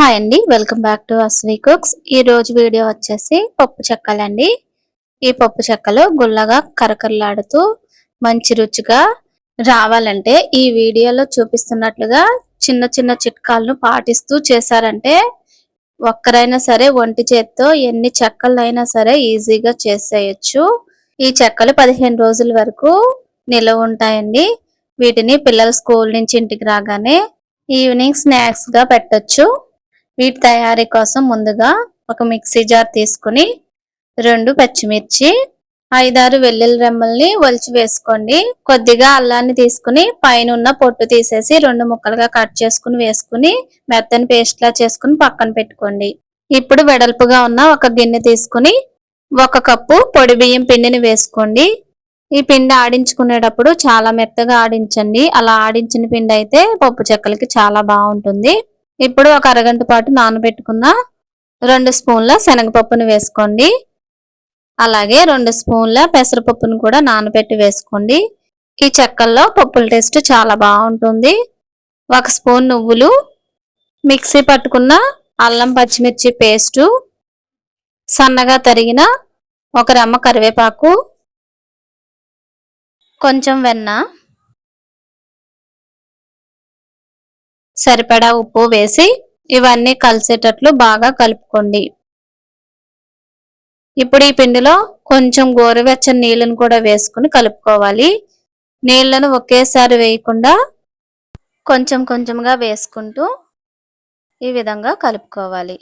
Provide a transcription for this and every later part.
Hi అండి welcome back to Asvi cooks ఈ రోజు వీడియో వచ్చేసి పప్పు చెక్కలండి. ఈ పప్పు చెక్కలు గుల్లగా కరకరలాడుతూ మంచి రుచిగా రావాలంటే ఈ వీడియోలో చూపిస్తున్నట్లుగా చిన్న చిన్న చిట్కాలను పాటిస్తూ చేశారంటే ఒక్కరైనా సరే ఒంటి చేత్తో ఎన్ని చెక్కలైనా సరే ఈజీగా చేసేయచ్చు. ఈ చెక్కలు పదిహేను రోజుల వరకు నిలవ ఉంటాయండి. వీటిని పిల్లలు స్కూల్ నుంచి ఇంటికి రాగానే ఈవినింగ్ స్నాక్స్గా పెట్టచ్చు. వీటి తయారీ కోసం ముందుగా ఒక మిక్సీ జార్ తీసుకుని రెండు పచ్చిమిర్చి ఐదారు వెల్లుల్లి రెమ్మల్ని ఒలిచి వేసుకోండి. కొద్దిగా అల్లాన్ని తీసుకుని పైన ఉన్న పొట్టు తీసేసి రెండు ముక్కలుగా కట్ చేసుకుని వేసుకుని మెత్తని పేస్ట్లా చేసుకుని పక్కన పెట్టుకోండి. ఇప్పుడు వెడల్పుగా ఉన్న ఒక గిన్నె తీసుకుని ఒక కప్పు పొడి బియ్యం పిండిని వేసుకోండి. ఈ పిండి ఆడించుకునేటప్పుడు చాలా మెత్తగా ఆడించండి. అలా ఆడించిన పిండి అయితే పప్పు చెక్కలకి చాలా బాగుంటుంది. ఇప్పుడు ఒక అరగంట పాటు నానబెట్టుకున్న రెండు స్పూన్ల శనగపప్పును వేసుకోండి. అలాగే రెండు స్పూన్ల పెసరపప్పును కూడా నానబెట్టి వేసుకోండి. ఈ చెక్కల్లో పప్పుల టేస్ట్ చాలా బాగుంటుంది. ఒక స్పూన్ నువ్వులు మిక్సీ పట్టుకున్న అల్లం పచ్చిమిర్చి పేస్టు సన్నగా తరిగిన ఒక రెమ్మ కరివేపాకు కొంచెం వెన్న సరిపడా ఉప్పు వేసి ఇవన్నీ కలిసేటట్లు బాగా కలుపుకోండి. ఇప్పుడు ఈ పిండిలో కొంచెం గోరువెచ్చని నీళ్ళను కూడా వేసుకుని కలుపుకోవాలి. నీళ్ళను ఒకేసారి వేయకుండా కొంచెం కొంచెంగా వేసుకుంటూ ఈ విధంగా కలుపుకోవాలి.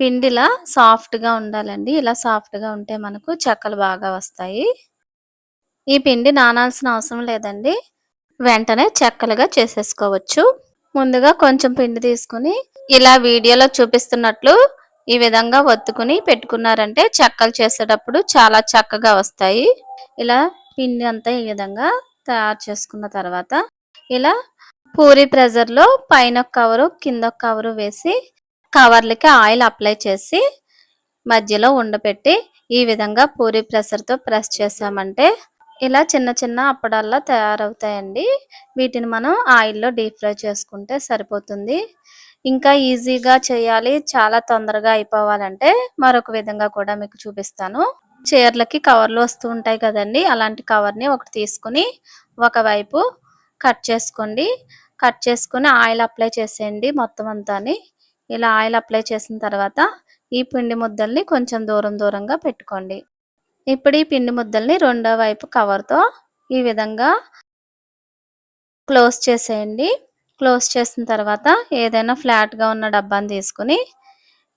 పిండిలా సాఫ్ట్గా ఉండాలండి. ఇలా సాఫ్ట్గా ఉంటే మనకు చెక్కలు బాగా వస్తాయి. ఈ పిండి నానాల్సిన అవసరం లేదండి. వెంటనే చెక్కలుగా చేసేసుకోవచ్చు. ముందుగా కొంచెం పిండి తీసుకుని ఇలా వీడియోలో చూపిస్తున్నట్లు ఈ విధంగా ఒత్తుకుని పెట్టుకున్నారంటే చెక్కలు చేసేటప్పుడు చాలా చక్కగా వస్తాయి. ఇలా పిండి అంతా ఈ విధంగా తయారు చేసుకున్న తర్వాత ఇలా పూరి ప్రెజర్లో పైన ఒక కవరు కింద ఒక కవరు వేసి కవర్లకి ఆయిల్ అప్లై చేసి మధ్యలో ఉండపెట్టి ఈ విధంగా పూరి ప్రెషర్తో ప్రెస్ చేసామంటే ఇలా చిన్న చిన్న అప్పడాల్లా తయారవుతాయండి. వీటిని మనం ఆయిల్లో డీప్ ఫ్రై చేసుకుంటే సరిపోతుంది. ఇంకా ఈజీగా చేయాలి చాలా తొందరగా అయిపోవాలంటే మరొక విధంగా కూడా మీకు చూపిస్తాను. చీరలకి కవర్లు వస్తూ ఉంటాయి కదండి అలాంటి కవర్ని ఒకటి తీసుకుని ఒకవైపు కట్ చేసుకోండి. కట్ చేసుకుని ఆయిల్ అప్లై చేసేయండి మొత్తం అంతా ఇలా ఆయిల్ అప్లై చేసిన తర్వాత ఈ పిండి ముద్దల్ని కొంచెం దూరం దూరంగా పెట్టుకోండి. ఇప్పుడు ఈ పిండి ముద్దల్ని రెండో వైపు కవర్తో ఈ విధంగా క్లోజ్ చేసేయండి. క్లోజ్ చేసిన తర్వాత ఏదైనా ఫ్లాట్గా ఉన్న డబ్బాని తీసుకుని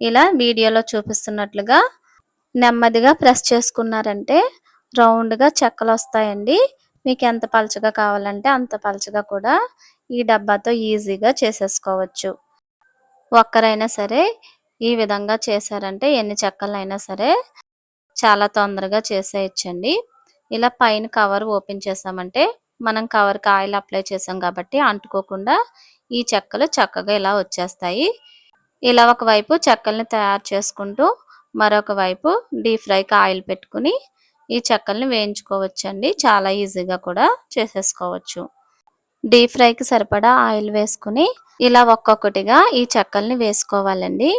ఇలా వీడియోలో చూపిస్తున్నట్లుగా నెమ్మదిగా ప్రెస్ చేసుకున్నారంటే రౌండ్గా చెక్కలు వస్తాయండి. మీకు ఎంత పలచగా కావాలంటే అంత పలచగా కూడా ఈ డబ్బాతో ఈజీగా చేసేసుకోవచ్చు. ఒక్కరైనా సరే ఈ విధంగా చేశారంటే ఎన్ని చెక్కలైనా సరే చాలా తొందరగా చేసేయచ్చండి. ఇలా పైన కవర్ ఓపెన్ చేసామంటే మనం కవర్కి ఆయిల్ అప్లై చేసాం కాబట్టి అంటుకోకుండా ఈ చెక్కలు చక్కగా ఇలా వచ్చేస్తాయి. ఇలా ఒకవైపు చెక్కల్ని తయారు చేసుకుంటూ మరొక వైపు డీప్ ఫ్రైకి ఆయిల్ పెట్టుకుని ఈ చెక్కల్ని వేయించుకోవచ్చండి. చాలా ఈజీగా కూడా చేసేసుకోవచ్చు. డీప్ ఫ్రైకి సరిపడా ఆయిల్ వేసుకుని ఇలా ఒక్కొక్కటిగా ఈ చెక్కల్ని వేసుకోవాలండి.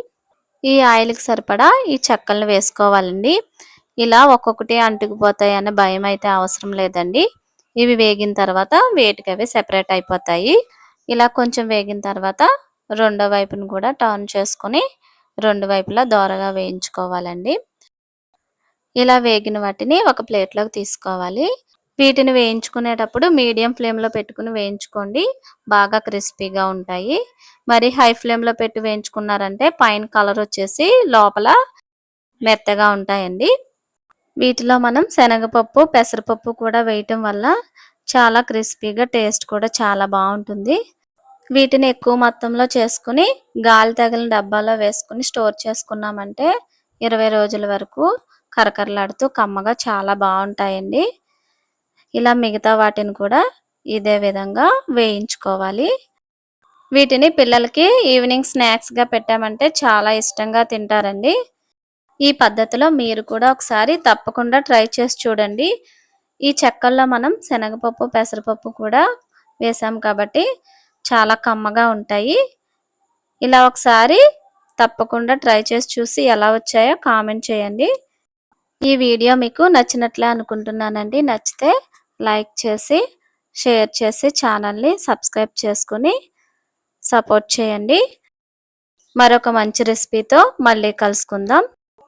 ఈ ఆయిల్కి సరిపడా ఈ చెక్కలను వేసుకోవాలండి. ఇలా ఒక్కొక్కటి అంటుకుపోతాయి అనే భయం అయితే అవసరం లేదండి. ఇవి వేగిన తర్వాత వేటికి అవి సెపరేట్ అయిపోతాయి. ఇలా కొంచెం వేగిన తర్వాత రెండో వైపును కూడా టర్న్ చేసుకొని రెండు వైపులా దోరగా వేయించుకోవాలండి. ఇలా వేగిన వాటిని ఒక ప్లేట్లోకి తీసుకోవాలి. వీటిని వేయించుకునేటప్పుడు మీడియం ఫ్లేమ్లో పెట్టుకుని వేయించుకోండి. బాగా క్రిస్పీగా ఉంటాయి. మరి హై ఫ్లేమ్లో పెట్టి వేయించుకున్నారంటే పైన కలర్ వచ్చేసి లోపల మెత్తగా ఉంటాయండి. వీటిలో మనం శనగపప్పు పెసరపప్పు కూడా వేయటం వల్ల చాలా క్రిస్పీగా టేస్ట్ కూడా చాలా బాగుంటుంది. వీటిని ఎక్కువ మొత్తంలో చేసుకుని గాలి తగిలిన డబ్బాలో వేసుకుని స్టోర్ చేసుకున్నామంటే ఇరవై రోజుల వరకు కరకరలాడుతూ కమ్మగా చాలా బాగుంటాయండి. ఇలా మిగతా వాటిని కూడా ఇదే విధంగా వేయించుకోవాలి. వీటిని పిల్లలకి ఈవినింగ్ స్నాక్స్గా పెట్టామంటే చాలా ఇష్టంగా తింటారండి. ఈ పద్ధతిలో మీరు కూడా ఒకసారి తప్పకుండా ట్రై చేసి చూడండి. ఈ చెక్కల్లో మనం శనగపప్పు పెసరపప్పు కూడా వేసాం కాబట్టి చాలా కమ్మగా ఉంటాయి. ఇలా ఒకసారి తప్పకుండా ట్రై చేసి చూసి ఎలా వచ్చాయో కామెంట్ చేయండి. ఈ వీడియో మీకు నచ్చినట్లే అనుకుంటున్నానండి. నచ్చితే లైక్ చేసి షేర్ చేసి ఛానల్ని సబ్స్క్రైబ్ చేసుకుని సపోర్ట్ చేయండి. మరొక మంచి రెసిపీతో మళ్ళీ కలుసుకుందాం.